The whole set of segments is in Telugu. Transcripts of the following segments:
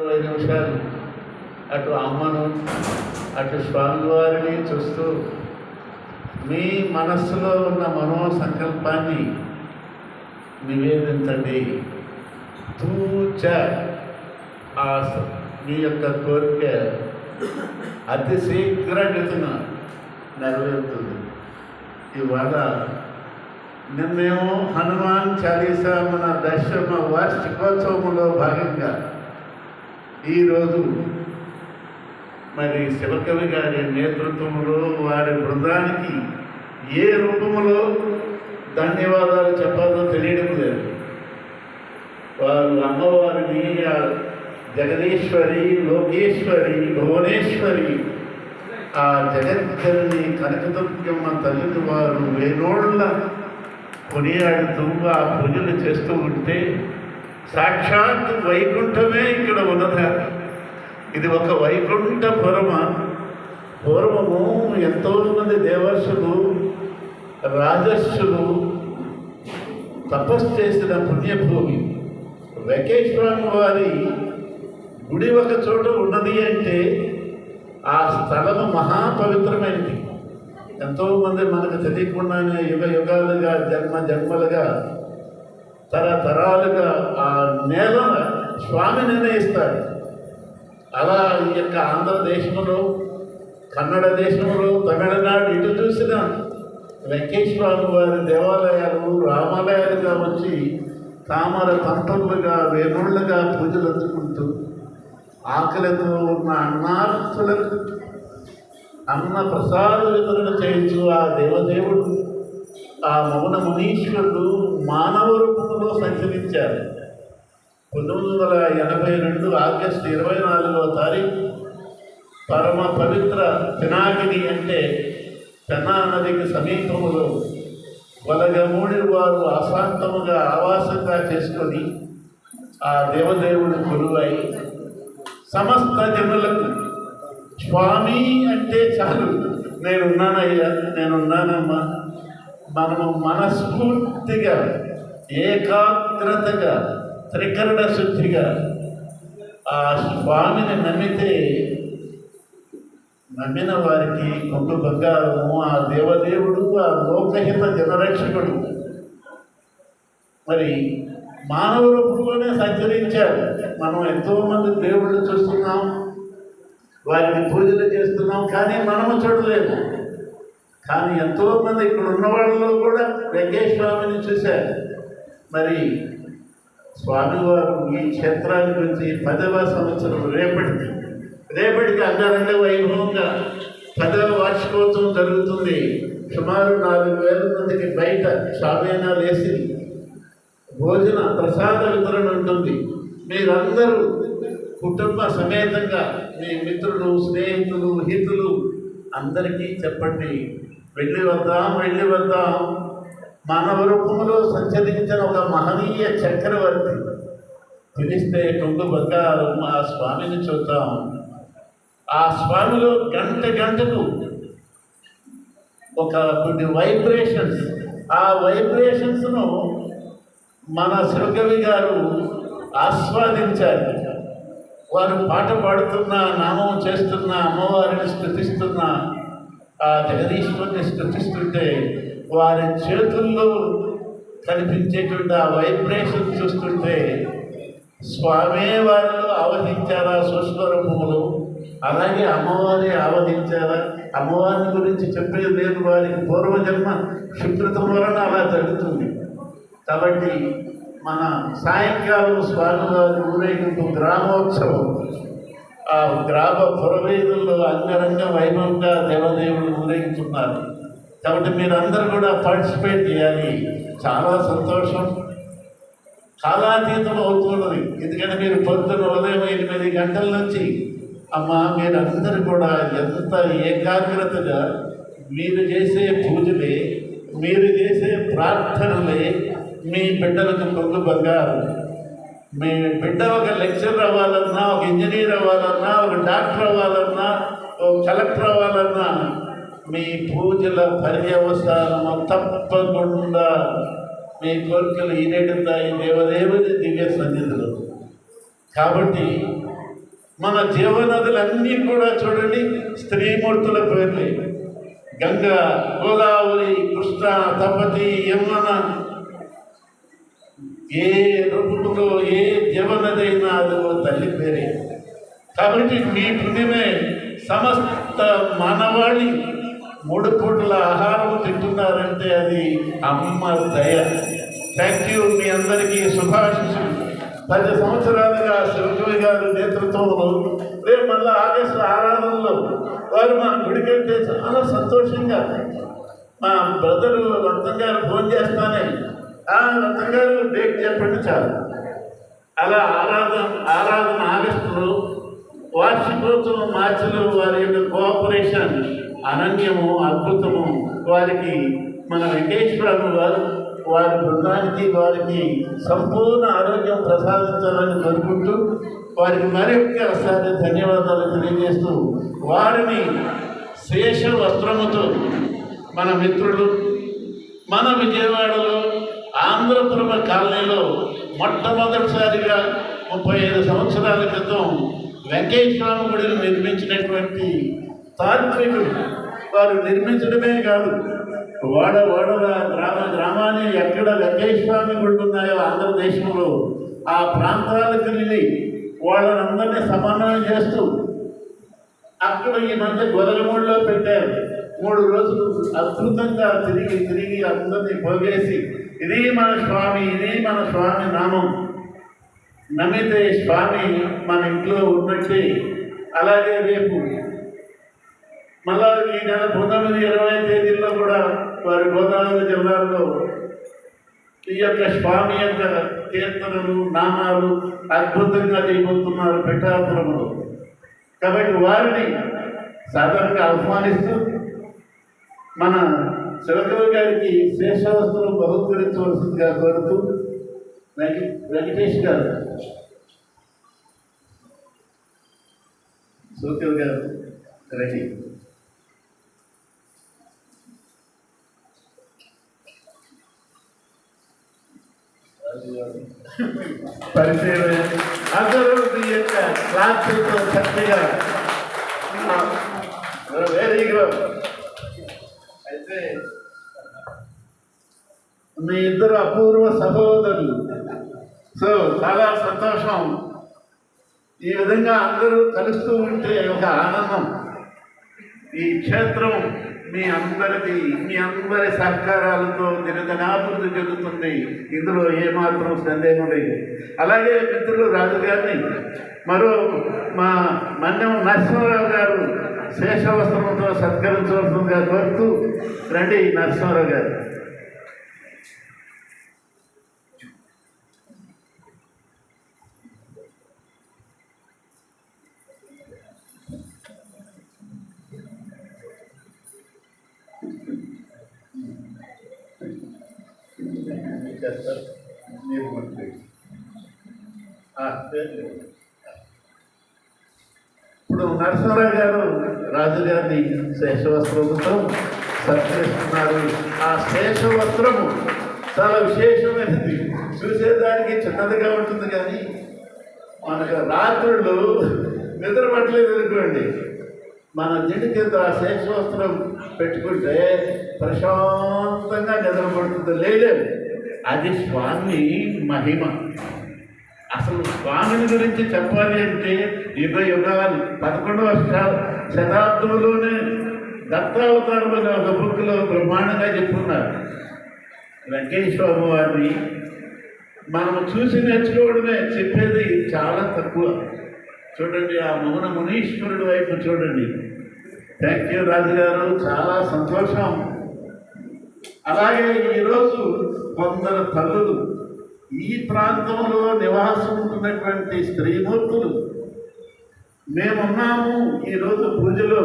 ఇరవై నిమిషాలు అటు అమ్మను అటు స్వామివారిని చూస్తూ మీ మనస్సులో ఉన్న మనో సంకల్పాన్ని నివేదించండి. తూచ ఆ స- మీ యొక్క కోరిక అతి శీఘ్రగతిన నెరవేరుతుంది. ఇవాళ నిన్నేమో హనుమాన్ చాలీసా మన దశమ వార్షికోత్సవంలో భాగంగా ఈరోజు మరి శివకవి గారి నేతృత్వంలో వారి బృందానికి ఏ రూపంలో ధన్యవాదాలు చెప్పాలో తెలియడం లేదు. వారు అమ్మవారిని జగదీశ్వరి లోకేశ్వరి భువనేశ్వరి ఆ జగద్గరిని కనకదుర్గమ్మ తల్లిని వారు వేనోళ్ళ కొనియాడుతూ ఆ పూజలు చేస్తూ ఉంటే సాక్షాత్ వైకుంఠమే ఇక్కడ ఉన్నది. ఇది ఒక వైకుంఠ పురమ. పూర్వము ఎంతో మంది దేవర్షులు రాజస్సులు తపస్సు చేసిన పుణ్యభూమి. వెంకటేశ్వరం వారి గుడి ఒక చోట ఉన్నది అంటే ఆ స్థలము మహాపవిత్రమైనది. ఎంతోమంది మనకు తెలియకుండానే యుగ యుగాలుగా జన్మ జన్మలుగా తరతరాలుగా ఆ నేల స్వామి నిర్ణయిస్తాడు అలా ఈ యొక్క ఆంధ్రదేశంలో కన్నడ దేశంలో తమిళనాడు ఇటు చూసినా వెంకటేశ్వర వారి దేవాలయాలు రామాలయాలుగా వచ్చి తామర తంత్రులుగా వేణుళ్ళుగా పూజలు అందుకుంటూ ఆకలితో ఉన్న అన్నార్థులకు అన్న ప్రసాద వితరణ చేయించు ఆ దేవదేవుడు ఆ మౌన మునీశ్వరుడు మానవ రూపంలో సంచరించారు. పంతొమ్మిది వందల ఎనభై రెండు ఆగస్టు ఇరవై నాలుగవ తారీఖు పరమ పవిత్ర పినాకిని అంటే పెన్నా నదికి సమీపంలో వలగమూడి వారు అశాంతముగా ఆవాసంగా చేసుకొని ఆ దేవదేవుడు కొలువై సమస్త జనులకు స్వామి అంటే చాలు నేనున్నానయ్యా నేనున్నానమ్మా మనము మనస్ఫూర్తిగా ఏకాగ్రతగా త్రికరణ శుద్ధిగా ఆ స్వామిని నమ్మితే నమ్మిన వారికి కొండు బంగారము ఆ దేవదేవుడు ఆ లోకహిత జనరక్షకుడు. మరి మానవ రూపంలోనే సంచరించాడు. మనం ఎంతోమంది దేవుళ్ళు చూస్తున్నాం వారిని పూజలు చేస్తున్నాం కానీ మనము చూడలేదు. కానీ ఎంతో మంది ఇక్కడ ఉన్న వాళ్ళలో కూడా వెంకటేశ్వరామిని చూశారు. మరి స్వామివారు ఈ క్షేత్రాన్ని గురించి పదవ సంవత్సరం రేపటికి రేపటికి అంగరంగ వైభవంగా పదవ వార్షికోత్సవం జరుగుతుంది. సుమారు నాలుగు వేల మందికి బయట షామేనా వేసి భోజన ప్రసాద వితరణ ఉంటుంది. మీరందరూ కుటుంబ సమేతంగా మీ మిత్రులు స్నేహితులు హితులు అందరికీ చెప్పండి. వెళ్ళి వద్దాం వెళ్ళి వద్దాం. మానవ రూపంలో సంచరించిన ఒక మహనీయ చక్రవర్తి. పిలిస్తే కొంగు బంగారం ఆ స్వామిని చూద్దాం. ఆ స్వామిలో గంట గంటకు ఒక కొన్ని వైబ్రేషన్స్ ఆ వైబ్రేషన్స్ను మన శివకవి గారు ఆస్వాదించారు. వారు పాట పాడుతున్న నామం చేస్తున్న అమ్మవారిని స్థుతిస్తున్నా ఆ జగదీశ్వరుని స్థుతిస్తుంటే వారి చేతుల్లో కనిపించేటువంటి ఆ వైబ్రేషన్ చూస్తుంటే స్వామే వారు ఆవహించారా సూక్ష్మ అలాగే అమ్మవారిని ఆవహించారా? అమ్మవారిని గురించి చెప్పేది లేదు వారికి పూర్వజన్మ శుభ్రత వలన అలా జరుగుతుంది. కాబట్టి మన సాయంకాలం స్వామివారి ఊరేగింపు గ్రామోత్సవం ఆ గ్రామ పురవేదుల్లో అంగరంగ వైభవంగా దేవదేవులు ఊరేగుతున్నారు కాబట్టి మీరందరూ కూడా పార్టిసిపేట్ చేయాలి. చాలా సంతోషం. కాలాతీతం అవుతున్నది. ఎందుకంటే మీరు పొద్దున ఉదయం ఎనిమిది గంటల నుంచి అమ్మ మీరందరూ కూడా ఎంత ఏకాగ్రతగా మీరు చేసే పూజలే మీరు చేసే ప్రార్థనలే మీ బిడ్డలకు పొంగు బంగారు. మీ బిడ్డ ఒక లెక్చర్ అవ్వాలన్నా ఒక ఇంజనీర్ అవ్వాలన్నా ఒక డాక్టర్ అవ్వాలన్నా ఒక కలెక్టర్ అవ్వాలన్నా మీ పూజల పర్యవసానము తప్పకుండా మీ కోరికలు ఈనేడుతాయి దేవదేవుని దివ్య సన్నిధులు. కాబట్టి మన జీవనదులన్నీ కూడా చూడండి స్త్రీమూర్తుల పేర్లే. గంగా గోదావరి కృష్ణ తపతి యమున ఏ రూపంలో ఏ జీవనదైనా అది తల్లి పేరే. కాబట్టి మీ పుణ్యమే సమస్త మానవాళి మూడు పూటల ఆహారం తింటున్నారంటే అది అమ్మ దయ. థ్యాంక్ యూ మీ అందరికీ శుభాశిషులు పది సంవత్సరాలుగా శివకవి గారి నేతృత్వంలో రేపు మళ్ళీ ఆగస్టు ఆరాధనలో వారు మా గుడికెళ్తే చాలా సంతోషంగా మా బ్రదరు అంత గారు ఫోన్ చేస్తానే ఆ డేట్ చెప్పండి చాలు అలా ఆరాధన ఆరాధన ఆగస్టులో వార్షికోత్సవం మార్చిలో వారి యొక్క కోఆపరేషన్ అనన్యము అద్భుతము. వారికి మన వెంకటేశ్వరరావు గారు వారి బృందానికి వారికి సంపూర్ణ ఆరోగ్యం ప్రసాదించాలని కోరుకుంటూ వారికి మరి ఒక్కసారి ధన్యవాదాలు తెలియజేస్తూ వారిని శేష వస్త్రముతో మన మిత్రులు మన విజయవాడలో ఆంధ్రప్రభ కాలనీలో మొట్టమొదటిసారిగా ముప్పై ఐదు సంవత్సరాల క్రితం వెంకటేశ్వర గుడిని నిర్మించినటువంటి తాత్వికుడు వారు నిర్మించడమే కాదు వాడ వాడల గ్రామ గ్రామాన్ని ఎక్కడ వెంకటేశ్వరామి గుళ్ళు ఉన్నాయో ఆంధ్రదేశంలో ఆ ప్రాంతాలకు వెళ్ళి వాళ్ళనందరినీ సమన్వయం చేస్తూ అక్కడ ఈ మధ్య గొదలమూడిలో పెట్టారు. మూడు రోజులు అద్భుతంగా తిరిగి తిరిగి అందరినీ పోగేసి ఇది మన స్వామి ఇది మన స్వామి నామం. నమ్మితే స్వామి మన ఇంట్లో ఉన్నట్టే. అలాగే రేపు మళ్ళా ఈ నెల పంతొమ్మిది ఇరవై తేదీల్లో కూడా వారి గోదావరి జిల్లాలో ఈ యొక్క స్వామి యొక్క కీర్తనలు నామాలు అద్భుతంగా చేయబోతున్నారు పిఠాపురంలో. కాబట్టి వారిని సాధారణంగా ఆహ్వానిస్తూ మన శివకవి గారికి శేషావస్థను బహుకరించవలసిందిగా కోరుతూ వెంకటేష్ గారు. శివకవి గారు రెడీ. పరిచయం అందరూ మీ యొక్క క్లాసులతో చక్కగా వెరీ గుడ్ మీ ఇద్దరు అపూర్వ సహోదరులు. సో చాలా సంతోషం. ఈ విధంగా అందరూ కలుస్తూ ఉంటే ఒక ఆనందం. ఈ క్షేత్రం మీ అందరిది మీ అందరి సహకారాలతో దినదినాభివృద్ధి చెందుతుంది. ఇందులో ఏమాత్రం సందేహం లేదు. అలాగే మిత్రులు రాజు గారిని మరో మా మన్నెం నరసింహరావు గారు శేషవస్త్రంతో సత్కరించవలసిందిగా కోరుతూ రండి నరసింహారావు గారు. చేస్తారు మీరు మంత్రి ఇప్పుడు నరసింహరావు గారు రాజుగారిని శేషవస్త్రముతో సత్కరిస్తున్నారు ఆ శేషవస్త్రము చాలా విశేషమైనది. చూసేదానికి చిన్నదిగా ఉంటుంది కానీ మనకు రాత్రులు నిద్ర పట్టలేదు అనుకోండి. మన దిండి కింద ఆ శేషవస్త్రం పెట్టుకుంటే ప్రశాంతంగా నిద్రపడుతుంది పడుతుంది. అది స్వామి మహిమ. అసలు స్వామిని గురించి చెప్పాలి అంటే యుగ యుగాలు పదకొండవ శతాబ్దంలోనే దత్తావతారం అనే ఒక బుక్లో బ్రహ్మాండంగా చెప్పుకున్నారు వెంకటేశ్వర వారిని మనం చూసి నేర్చుకోవడమే చెప్పేది చాలా తక్కువ. చూడండి ఆ మౌన మునీశ్వరుడు వైపు చూడండి. థ్యాంక్ యూ రాజు గారు చాలా సంతోషం. అలాగే ఈరోజు కొందరు తల్లులు ఈ ప్రాంతంలో నివాసం ఉంటున్నటువంటి స్త్రీమూర్తులు మేమున్నాము. ఈరోజు పూజలో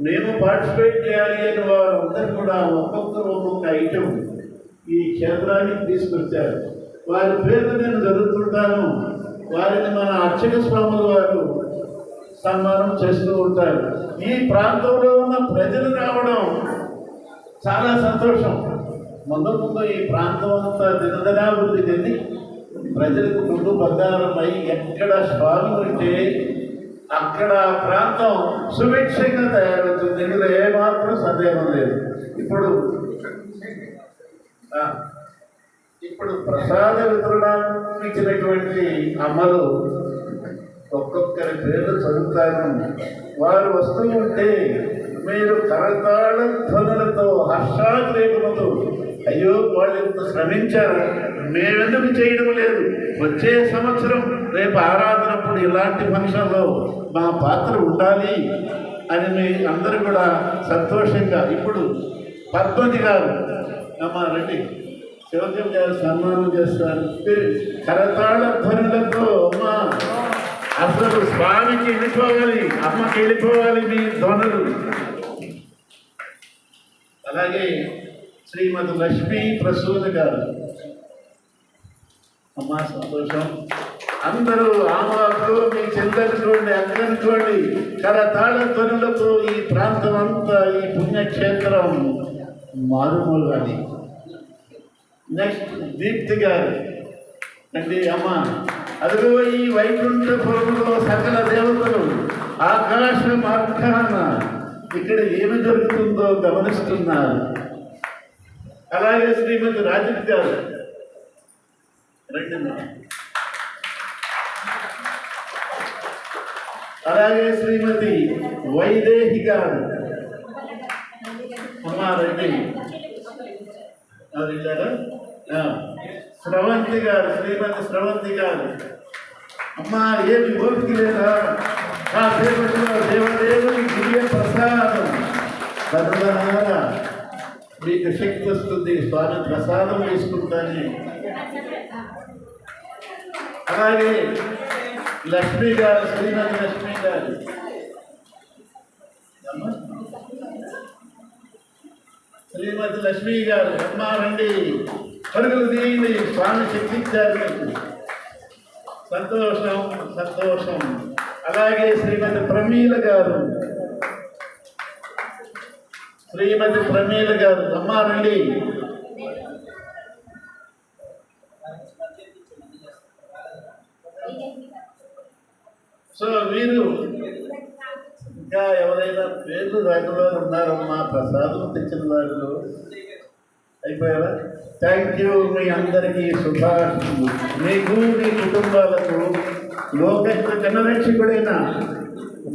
మేము పార్టిసిపేట్ చేయాలి అని వారు అందరూ కూడా ఒక్కొక్కరు ఒక్కొక్క ఐటెం ఈ క్షేత్రానికి తీసుకొచ్చారు. వారి పేర్లు నేను చదువుతుంటాను. వారిని మన అర్చక స్వాముల వారు సన్మానం చేస్తూ ఉంటారు. ఈ ప్రాంతంలో ఉన్న ప్రజలు రావడం చాలా సంతోషం. ముందు ముందు ఈ ప్రాంతం అంతా దినదినాభివృద్ధి చెంది ప్రజలకు ముందు బంగారమై ఎక్కడ స్వామి ఉంటే అక్కడ ప్రాంతం సుభిక్షంగా తయారవుతుంది. ఇందులో ఏమాత్రం సందేహం లేదు. ఇప్పుడు ఇప్పుడు ప్రసాద వితరణానికి ఇచ్చినటువంటి అమలు ఒక్కొక్కరి పేర్లు చదువుతాను. వారు వస్తూ ఉంటే మీరు కరతాళ ధ్వనులతో హర్షాగ్రేపులతో అయ్యో వాళ్ళు ఇంత శ్రమించారు. మేమెందుకు చేయడం లేదు? వచ్చే సంవత్సరం రేపు ఆరాధనప్పుడు ఇలాంటి ఫంక్షన్లో మా పాత్ర ఉండాలి అని మీ అందరూ కూడా సంతోషంగా ఇప్పుడు పద్మజి గారు అమ్మ రండి. శివజం గారు సన్మానం చేస్తారు. కరతాళ ధ్వనులతో అమ్మా. అసలు స్వామికి వెళ్ళిపోవాలి అమ్మకి వెళ్ళిపోవాలి మీ ధ్వనులు. అలాగే శ్రీమతి లక్ష్మీ ప్రసూత గారు. అమ్మా సంతోషం. అందరూ ఆమాకు మీ చెల్లెనుకోండి అక్కనుకోండి కరతాళ ధ్వనులతో ఈ ప్రాంతం అంతా ఈ పుణ్యక్షేత్రం మారుమూలని నెక్స్ట్ దీప్తి గారు. అండి అమ్మ. అదిగో ఈ వైకుంఠపురంలో సకల దేవతలు ఆకాశ మార్గాన ఇక్కడ ఏమి జరుగుతుందో గమనిస్తున్నారు. అలాగే శ్రీమతి రాజత్ గారు రండి అలాగే శ్రీమతి వైదేహి గారు అమ్మా రండి. అది స్రవంతి గారు శ్రీమతి స్రవంతి గారు. అమ్మా ఏమి ఓపిక లేదా? ఆ దేవుడిలో దేవదేవుని దివ్య ప్రసాదం. మీకు శక్తి వస్తుంది స్వామి ప్రసాదం వేసుకుంటాను. అలాగే లక్ష్మి గారు శ్రీమతి లక్ష్మి గారు. శ్రీమతి లక్ష్మి గారు అమ్మా రండి. పరుగులు తీయండి స్వామి శక్తించారు మీకు. సంతోషం సంతోషం. అలాగే శ్రీమతి ప్రమీల గారు. శ్రీమతి ప్రమీల గారు అమ్మారండి సో వీరు ఇంకా ఎవరైనా పేర్లు రాకుండా ఉన్నారమ్మా ప్రసాదం తెచ్చిన వాళ్ళు అయిపోయారా? థ్యాంక్ యూ మీ అందరికీ శుభాకాంక్షలు మీకు మీ కుటుంబాలకు లోక జనరక్షకుడైన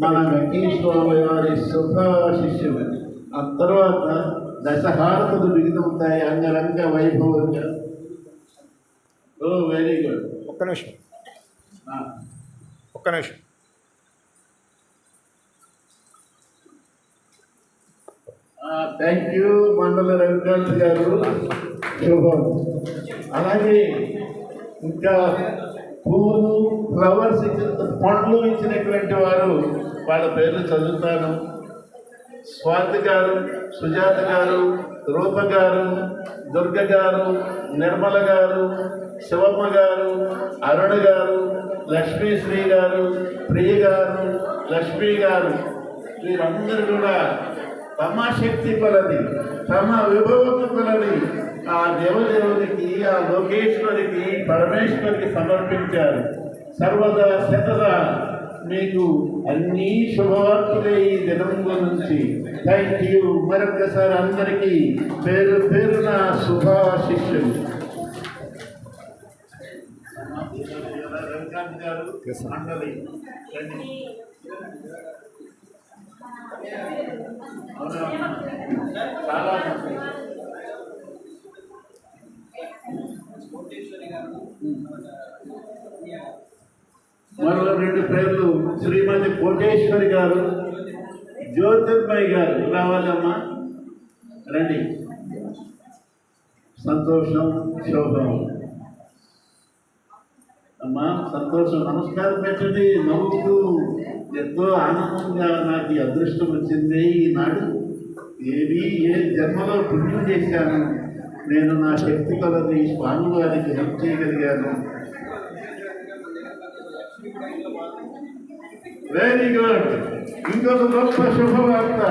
మన వెంకటేశ్వర వారి శుభాశిష్యులు. ఆ తర్వాత దశహారతులు మిగులుతాయి అంగరంగ వైభవంగా. Oh very good. ఒక్క నిమిషం. ఒక్క నిమిషం. థ్యాంక్ యూ మండల రవికాంత్ గారు. శుభం. అలాగే ఇంకా పూలు ఫ్లవర్స్ ఇచ్చిన పండ్లు ఇచ్చినటువంటి వారు వాళ్ళ పేర్లు చదువుతాను. స్వాతి గారు సుజాత గారు రూప గారు దుర్గ గారు నిర్మల గారు శివమ్మ గారు అరుణ గారు లక్ష్మీశ్రీ గారు ప్రియ గారు లక్ష్మీ గారు. వీరందరూ కూడా తమ శక్తి కొలది తమ విభవము కొలది ఆ దేవదేవునికి ఆ లోకేశ్వరికి పరమేశ్వరికి సమర్పించారు. సర్వదా శతదా మీకు అన్ని శుభవార్తలే ఈ దినంలో నుంచి థ్యాంక్ యూ మరొకసారి అందరికీ పేరు పేరున శుభాశిష్యులు రవికాంత్ గారు Yes, sir. మండలి రండి. అవునా? చాలా. మరో రెండు పేర్లు శ్రీమతి కోటేశ్వరి గారు జ్యోతిర్మయ్య గారు. రావాలమ్మా. రండి. సంతోషం శోభం. అమ్మా సంతోషం. నమస్కారం పెట్టండి. నవ్వుతూ ఎంతో ఆనందంగా నాకు ఈ అదృష్టం వచ్చింది. ఈనాడు ఏది ఏ జన్మలో పుణ్యం చేశాను. నేను నా శక్తి కొలది స్వామివారికి హెల్ప్ చేయగలిగాను. వెరీ గుడ్ ఇంకొక గొప్ప శుభవార్త.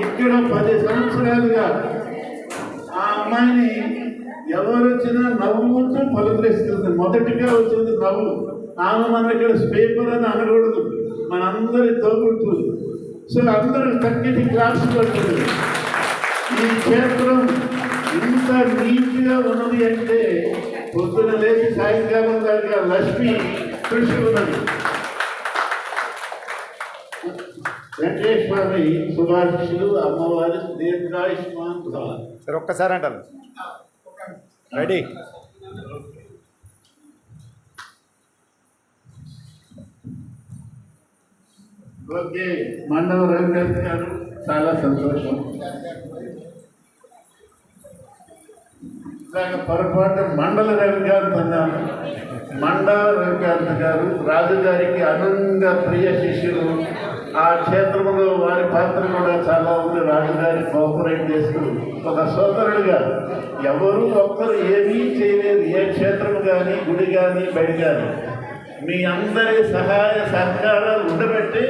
ఇక్కడ పది సంవత్సరాలుగా ఆ అమ్మాయిని ఎవరు వచ్చినా నవ్వుతూ పలుకరిస్తుంది మొదటిగా వచ్చింది నవ్వు. ఆమె మన ఇక్కడ పేపర్ అని అనకూడదు. మన సో అందరూ చక్కటి క్లాస్ పడుతుంది ఈ క్షేత్రం ఇంత నీట్గా ఉన్నది అంటే పొద్దున లేచి సాయంకాలం దాకా లక్ష్మి కృషి ఉన్నది వెంకటేశ్వర స్వామి శుభాశిషులు అమ్మవారి దీర్ఘాయుష్మాన్ సరే ఒక్కసారి అంటారు. రెడీ ఓకే మండవ రవికాంత్ గారు చాలా సంతోషం. ఇలాగ పొరపాటు మండల రవికాంత్ అన్నాను మండల రవికాంత్ గారు రాజుగారికి అనంగా ప్రియ శిష్యులు. ఆ క్షేత్రంలో వారి పాత్ర కూడా చాలా ఉంది. రాజుగారి కోఆపరేట్ చేస్తూ ఒక సోదరుడిగా ఎవరు ఒక్కరు ఏమీ చేయలేదు. ఏ క్షేత్రం కానీ గుడి కానీ బయట కానీ మీ అందరి సహాయ సహకారాలు ఉండబట్టి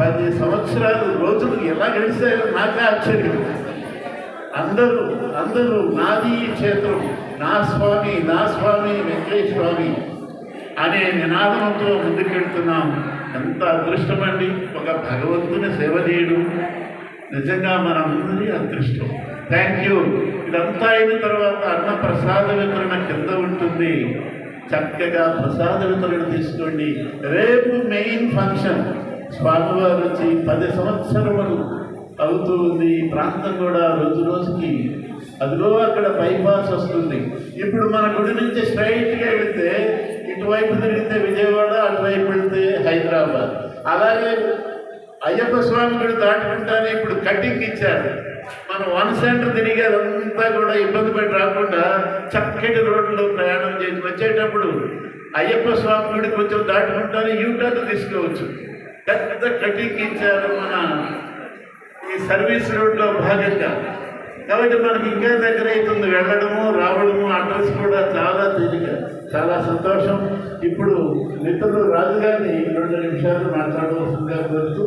పది సంవత్సరాలు రోజులు ఎలా గడిచాయో నాకే ఆశ్చర్యం. అందరూ అందరూ నాది క్షేత్రం. నా స్వామి నా స్వామి వెంకటేశ్వర స్వామి అనే నినాదంతో ముందుకెళ్తున్నాం. ఎంత అదృష్టమండి. ఒక భగవంతుని సేవ చేయడం. నిజంగా మనందరి అదృష్టం. థ్యాంక్ యూ ఇదంతా అయిన తర్వాత అన్న ప్రసాద వితరణ కింద ఉంటుంది. చక్కగా ప్రసాద వితరణ తీసుకోండి. రేపు మెయిన్ ఫంక్షన్. స్వామివారు వచ్చి పది సంవత్సరములు అవుతూ ఉంది. ఈ ప్రాంతం కూడా రోజు రోజుకి అదిగో అక్కడ బైపాస్ వస్తుంది. ఇప్పుడు మన గుడి నుంచి స్ట్రైట్గా వెళ్తే ఇటువైపు తిరిగితే విజయవాడ అటువైపు వెళ్తే హైదరాబాద్. అలాగే అయ్యప్ప స్వామి గుడి దాటుకుంటానే ఇప్పుడు కటింగ్ ఇచ్చారు. మనం వన్ సెంటర్ తిరిగి అదంతా కూడా ఇబ్బంది పడి రాకుండా చక్కటి రోడ్లో ప్రయాణం చేసి వచ్చేటప్పుడు అయ్యప్ప స్వామి గుడి కొంచెం దాటుకుంటానే యూటర్న్ తీసుకోవచ్చు. పెద్ద కటింగ్ ఇచ్చారు మన ఈ సర్వీస్ రోడ్లో భాగంగా. కాబట్టి మనకి ఇంకా దగ్గర అవుతుంది. వెళ్ళడము రావడము అడ్రస్ కూడా చాలా తేలిక చాలా సంతోషం. ఇప్పుడు మిత్రులు రాజుగారిని రెండు నిమిషాలు మాట్లాడవలసిందిగా కోరుతూ